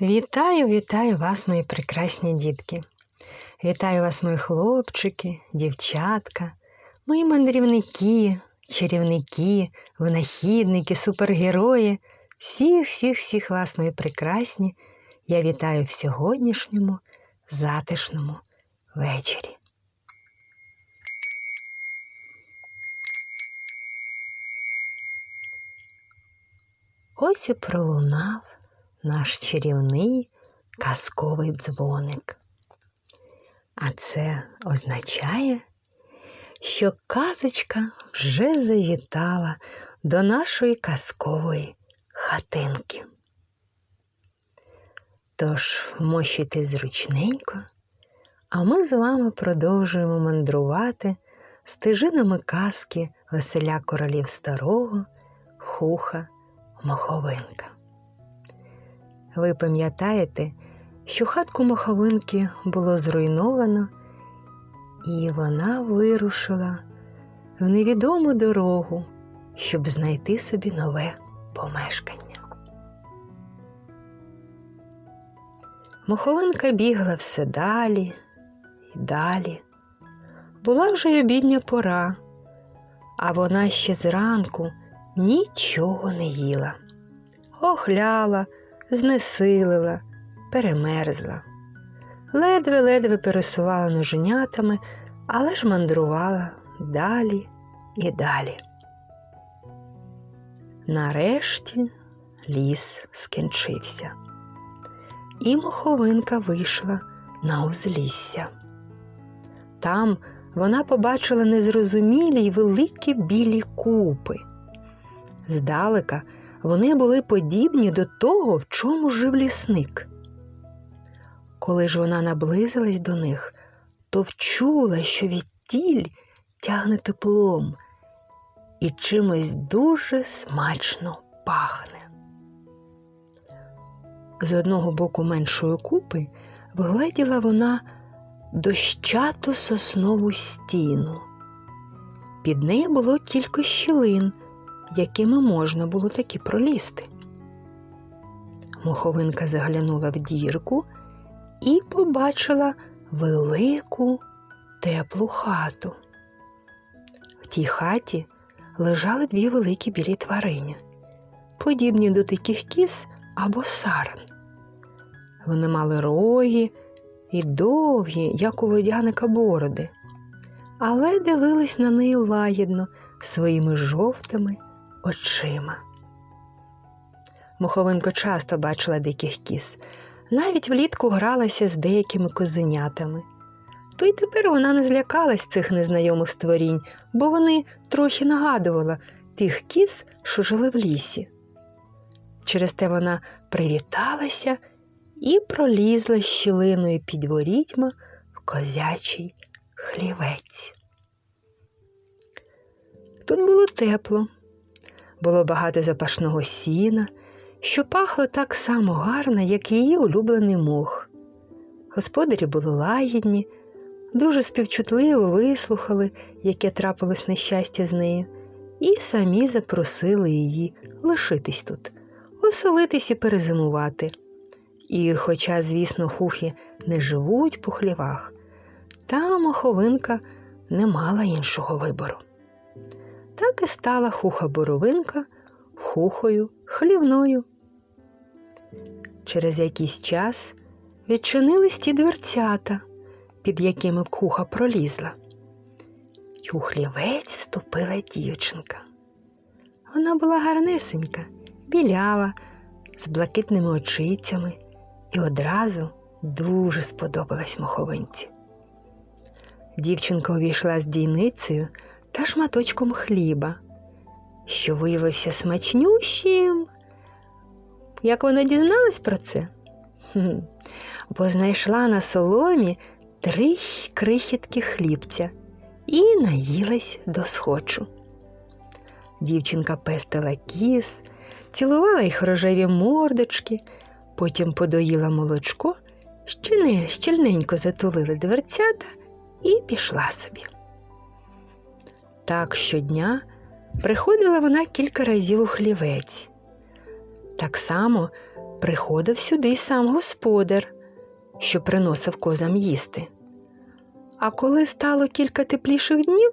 Вітаю, вітаю вас, мої прекрасні дітки. Вітаю вас, мої хлопчики, дівчатка, мої мандрівники, чарівники, винахідники, супергерої. Всіх, всіх, всіх вас, мої прекрасні. Я вітаю в сьогоднішньому затишному вечорі. Ось і пролунав наш чарівний казковий дзвоник. А це означає, що казочка вже завітала до нашої казкової хатинки. Тож мощуйте зручненько, а ми з вами продовжуємо мандрувати стежинами казки Веселя королів старого, хуха, моховинка. Ви пам'ятаєте, що хатку моховинки було зруйновано, і вона вирушила в невідому дорогу, щоб знайти собі нове помешкання. Моховинка бігла все далі і далі. Була вже й обідня пора, а вона ще зранку нічого не їла, охляла, знесилила, перемерзла. Ледве-ледве пересувала ноженятами, але ж мандрувала далі і далі. Нарешті ліс скінчився, і моховинка вийшла на узлісся. Там вона побачила незрозумілі й великі білі купи. Здалека вони були подібні до того, в чому жив лісник. Коли ж вона наблизилась до них, то вчула, що відтіль тягне теплом і чимось дуже смачно пахне. З одного боку меншої купи вгледіла вона дощату соснову стіну. Під нею було кілька щілин, якими можна було таки пролізти. Моховинка заглянула в дірку і побачила велику теплу хату. В тій хаті лежали дві великі білі тварині, подібні до таких кіз або саран. Вони мали роги і довгі, як у водяника бороди, але дивились на неї лагідно своїми жовтими очима. Муховинко часто бачила диких кіз, навіть влітку гралася з деякими козенятами. То й тепер вона не злякалась цих незнайомих створінь, бо вони трохи нагадували тих кіз, що жили в лісі. Через те вона привіталася і пролізла щілиною під ворітьма в козячий хлівець. Тут було тепло, було багато запашного сіна, що пахло так само гарно, як її улюблений мох. Господарі були лагідні, дуже співчутливо вислухали, яке трапилось нещастя з нею, і самі запросили її лишитись тут, оселитись і перезимувати. І, хоча, звісно, хухи не живуть по хлівах, та моховинка не мала іншого вибору. Так і стала хуха боровинка хухою хлівною. Через якийсь час відчинились ті дверцята, під якими куха пролізла. й у хлівець ступила дівчинка. Вона була гарнесенька, білява, з блакитними очицями і одразу дуже сподобалась моховинці. Дівчинка увійшла з дійницею та шматочком хліба, що виявився смачнющим. Як вона дізналась про це? Бо знайшла на соломі три крихітки хлібця і наїлась до схочу. Дівчинка пестила кіс, цілувала їх рожеві мордочки, потім подоїла молочко, щільне, щільненько затулили дверцята і пішла собі. Так щодня приходила вона кілька разів у хлівець. Так само приходив сюди й сам господар, що приносив козам їсти. А коли стало кілька тепліших днів,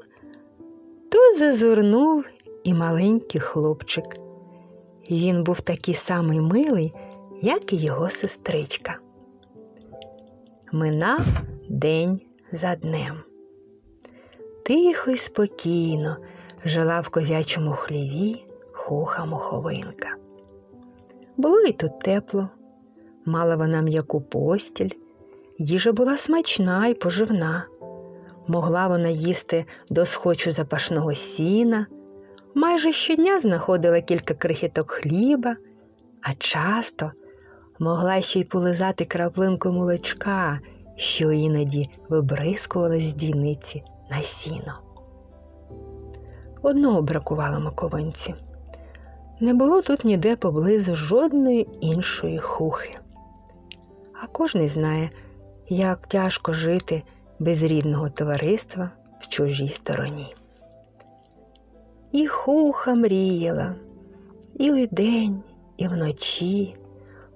то зазирнув і маленький хлопчик. Він був такий самий милий, як і його сестричка. Минав день за днем. Тихо й спокійно жила в козячому хліві хуха моховинка. Було і тут тепло, мала вона м'яку постіль, їжа була смачна і поживна. Могла вона їсти до схочу запашного сіна, майже щодня знаходила кілька крихіток хліба, а часто могла ще й полизати краплинку молочка, що іноді вибризкувала з дійниці на сіно. Одного бракувало маковинці. Не було тут ніде поблизу жодної іншої хухи. А кожний знає, як тяжко жити без рідного товариства в чужій стороні. І хуха мріяла, і вдень, і вночі,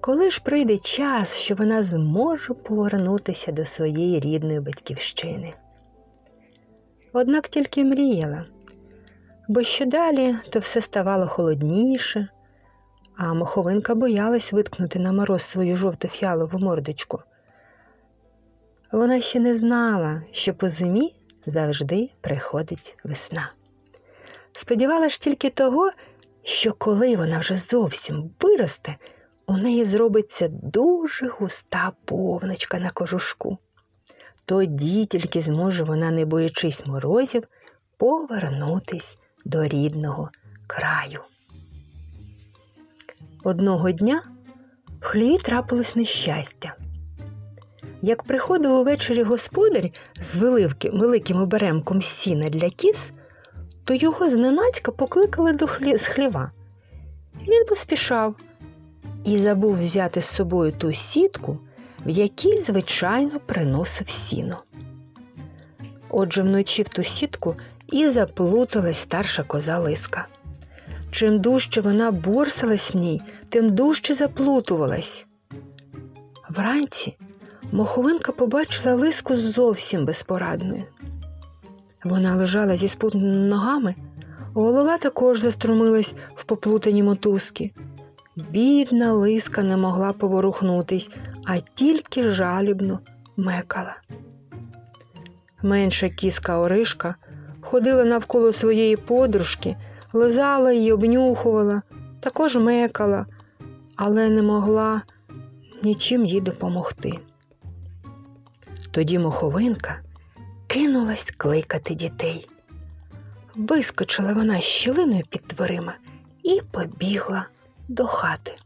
коли ж прийде час, що вона зможе повернутися до своєї рідної батьківщини. Однак тільки мріяла, бо що далі, то все ставало холодніше, а моховинка боялась виткнути на мороз свою жовту фіалову мордочку. Вона ще не знала, що по зимі завжди приходить весна. Сподівалась тільки того, що коли вона вже зовсім виросте, у неї зробиться дуже густа повночка на кожушку. Тоді тільки зможе вона, не боячись морозів, повернутись до рідного краю. Одного дня в хліві трапилось нещастя. Як приходив увечері господар з великим, великим оберемком сіна для кіз, то його зненацька покликали до хлі... з хліва. Він поспішав і забув взяти з собою ту сітку, в якій, звичайно, приносив сіно. Отже, вночі в ту сітку і заплуталась старша коза лиска. Чим дужче вона борсалась в ній, тим дужче заплутувалась. Вранці моховинка побачила лиску зовсім безпорадною. Вона лежала зі спутними ногами, голова також заструмилась в поплутані мотузки. Бідна лиска не могла поворухнутись, а тільки жалібно мекала. Менша кіска Оришка ходила навколо своєї подружки, лизала її, обнюхувала, також мекала, але не могла нічим їй допомогти. Тоді моховинка кинулась кликати дітей. Вискочила вона щілиною під дверима і побігла до хати.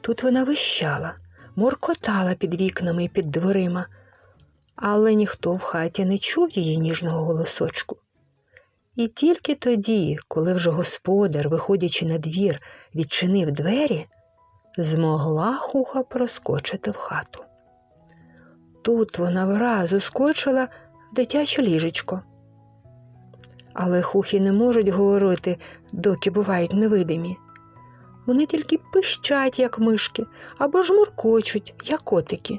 Тут вона вищала, моркотала під вікнами і під дверима, але ніхто в хаті не чув її ніжного голосочку. І тільки тоді, коли вже господар, виходячи на двір, відчинив двері, змогла хуха проскочити в хату. Тут вона вразу скочила в дитяче ліжечко. Але хухи не можуть говорити, доки бувають невидимі. Вони тільки пищать, як мишки, або ж муркочуть, як котики.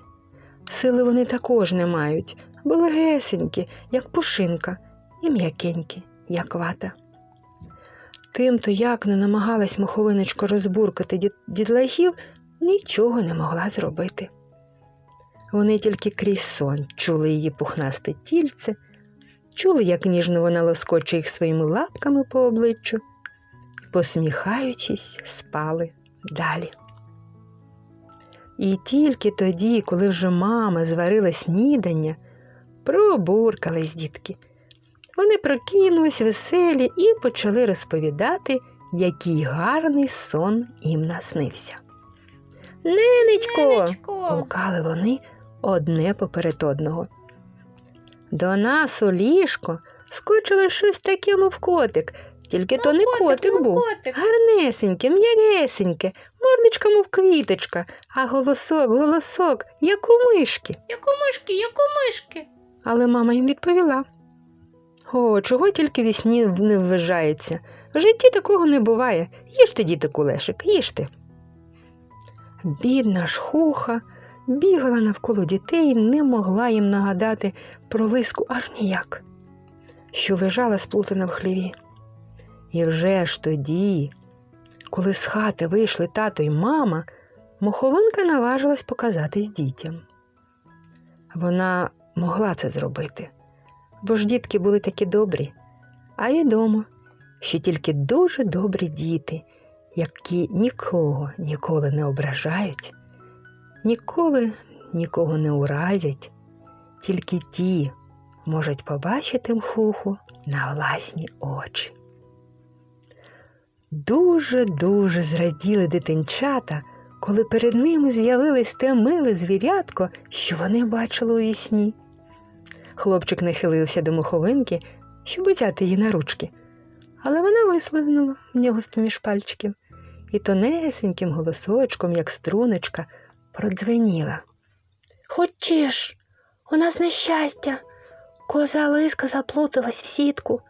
Сили вони також не мають, бо легесенькі, як пушинка, і м'якенькі, як вата. Тимто, як не намагалась моховиночка розбуркати дід- дідлахів, нічого не могла зробити. Вони тільки крізь сон чули її пухнасте тільце, чули, як ніжно вона лоскоче їх своїми лапками по обличчю, посміхаючись, спали далі. І тільки тоді, коли вже мама зварила снідання, пробуркались дітки. Вони прокинулись веселі і почали розповідати, який гарний сон їм наснився. Ненечко! гукали вони одне поперед одного. До нас у ліжко скочило щось таке, мов котик, тільки то не котик був. Гарнесеньке, м'ягесеньке, мордочка, мов квіточка, а голосок, голосок, як у мишки. Як у мишки, як у мишки. Але мама їм відповіла: О, чого тільки вісні не вважається. В житті такого не буває. Їжте, діти, кулешик, їжте. Бідна ж хуха бігала навколо дітей не могла їм нагадати про лиску аж ніяк, що лежала сплутана в хліві. І вже ж тоді, коли з хати вийшли тато й мама, моховинка наважилась показатись дітям. Вона могла це зробити, бо ж дітки були такі добрі, а відомо, що тільки дуже добрі діти, які нікого ніколи не ображають, ніколи нікого не уразять, тільки ті можуть побачити мхуху на власні очі. Дуже-дуже зраділи дитинчата, коли перед ними з'явилось те миле звірятко, що вони бачили у вісні. Хлопчик нахилився до муховинки, щоб взяти її на ручки, але вона вислизнула в нього з поміж пальчиків і тонесеньким голосочком, як струночка, продзвеніла. Хочеш, у нас нещастя, коза лиска заплуталась в сітку.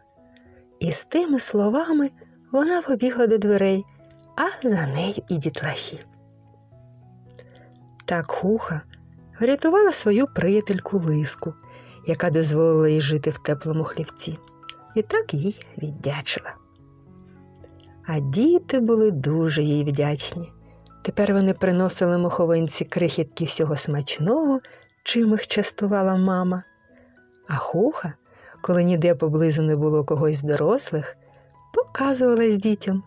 І з тими словами вона побігла до дверей, а за нею і дітлахи. Так хуха врятувала свою приятельку лиску, яка дозволила їй жити в теплому хлівці, і так їй віддячила. А діти були дуже їй вдячні. Тепер вони приносили моховинці крихітки всього смачного, чим їх частувала мама. А хуха, коли ніде поблизу не було когось дорослих, показувалась дітям,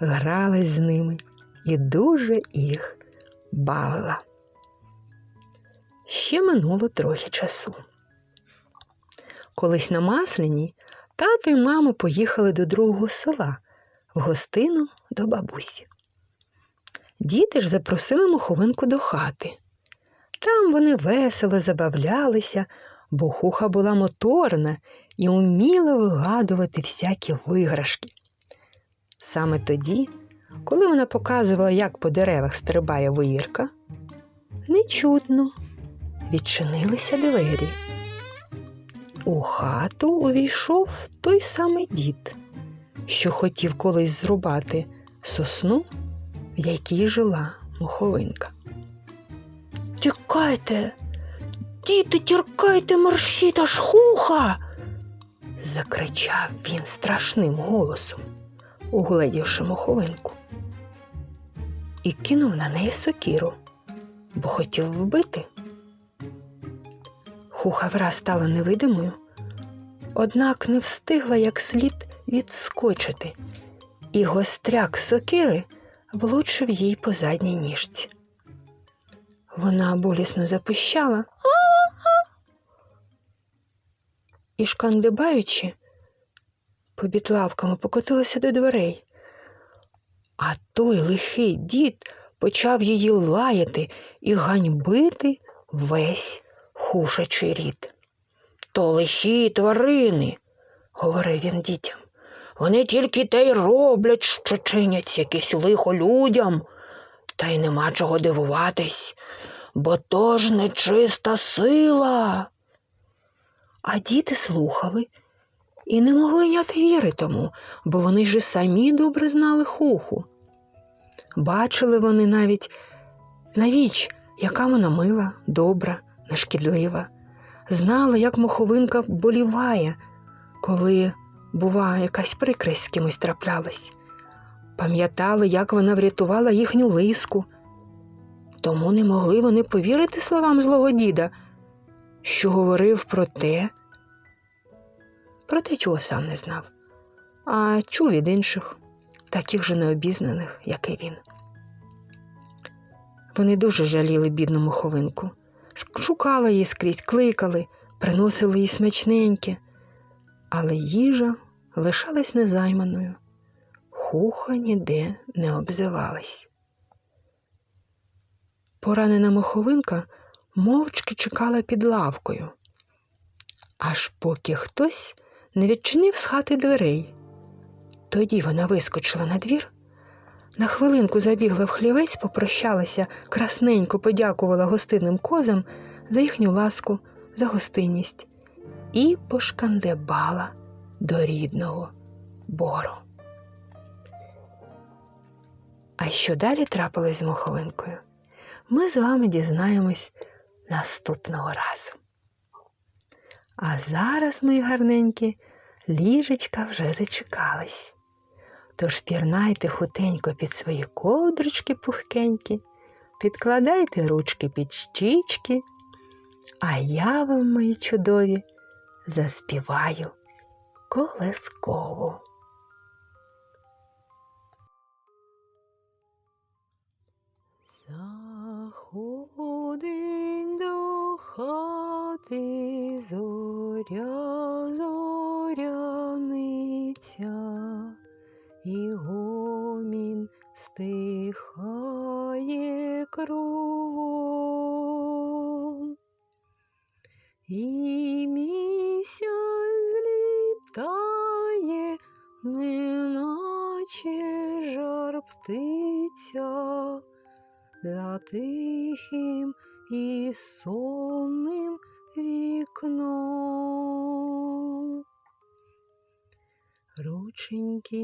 гралась з ними і дуже їх бавила. Ще минуло трохи часу. Колись на Масляні тато й мама поїхали до другого села в гостину до бабусі. Діти ж запросили моховинку до хати. Там вони весело забавлялися, бо хуха була моторна і уміла вигадувати всякі виграшки. Саме тоді, коли вона показувала, як по деревах стрибає виїрка, нечутно відчинилися двері. У хату увійшов той самий дід, що хотів колись зрубати сосну, в якій жила моховинка. Тікайте, діти, тіркайте, мерщіта ж хуха. Закричав він страшним голосом, угледівши моховинку, і кинув на неї сокіру, бо хотів вбити. Хуха враз стала невидимою, однак не встигла як слід відскочити, і гостряк сокири влучив їй по задній ніжці. Вона болісно запищала і, шкандибаючи, побіт лавками покотилася до дверей. А той лихий дід почав її лаяти і ганьбити весь хушачий рід. То лихі тварини, говорив він дітям. Вони тільки те й роблять, що чинять якесь лихо людям, та й нема чого дивуватись, бо то ж нечиста сила. А діти слухали і не могли няти віри тому, бо вони ж самі добре знали хуху. Бачили вони навіть навіч, яка вона мила, добра, нешкідлива. Знали, як моховинка боліває, коли, бува, якась прикрість з кимось траплялась. Пам'ятали, як вона врятувала їхню лиску. Тому не могли вони повірити словам злого діда, що говорив про те, про те, чого сам не знав, а чув від інших, таких же необізнаних, як і він. Вони дуже жаліли бідну моховинку, шукали її скрізь, кликали, приносили їй смачненьке, але їжа лишалась незайманою, хуха ніде не обзивалась. Поранена моховинка мовчки чекала під лавкою, аж поки хтось не відчинив з хати дверей. Тоді вона вискочила на двір, на хвилинку забігла в хлівець, попрощалася, красненько подякувала гостинним козам за їхню ласку, за гостинність і пошкандебала до рідного бору. А що далі трапилось з моховинкою? ми з вами дізнаємось наступного разу. А зараз, мої гарненькі, ліжечка вже зачекались. Тож пірнайте хутенько під свої ковдрочки пухкенькі, підкладайте ручки під щічки, а я вам, мої чудові, заспіваю колескову. Заходить до хати зоря кругом. І місяць злітає, жар птиця, за тихим і сонним вікном. Рученьки,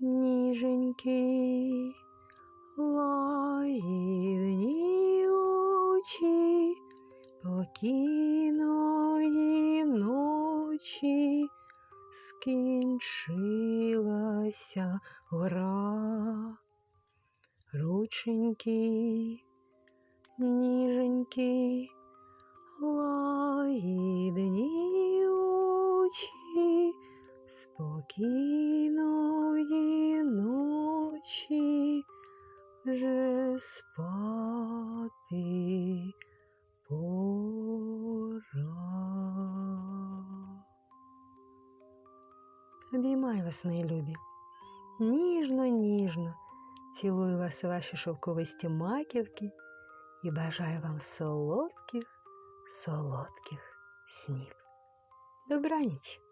ніженьки, лагідні очі, покійної ночі скінчилася гра. Рученьки, ніженьки, лагідні очі, спокійної ночі вже спати пора. Обіймаю вас, мої любі, ніжно, ніжно. Цілую вас у ваші шовковисті маківки і бажаю вам солодких, солодких снів. Добраніч!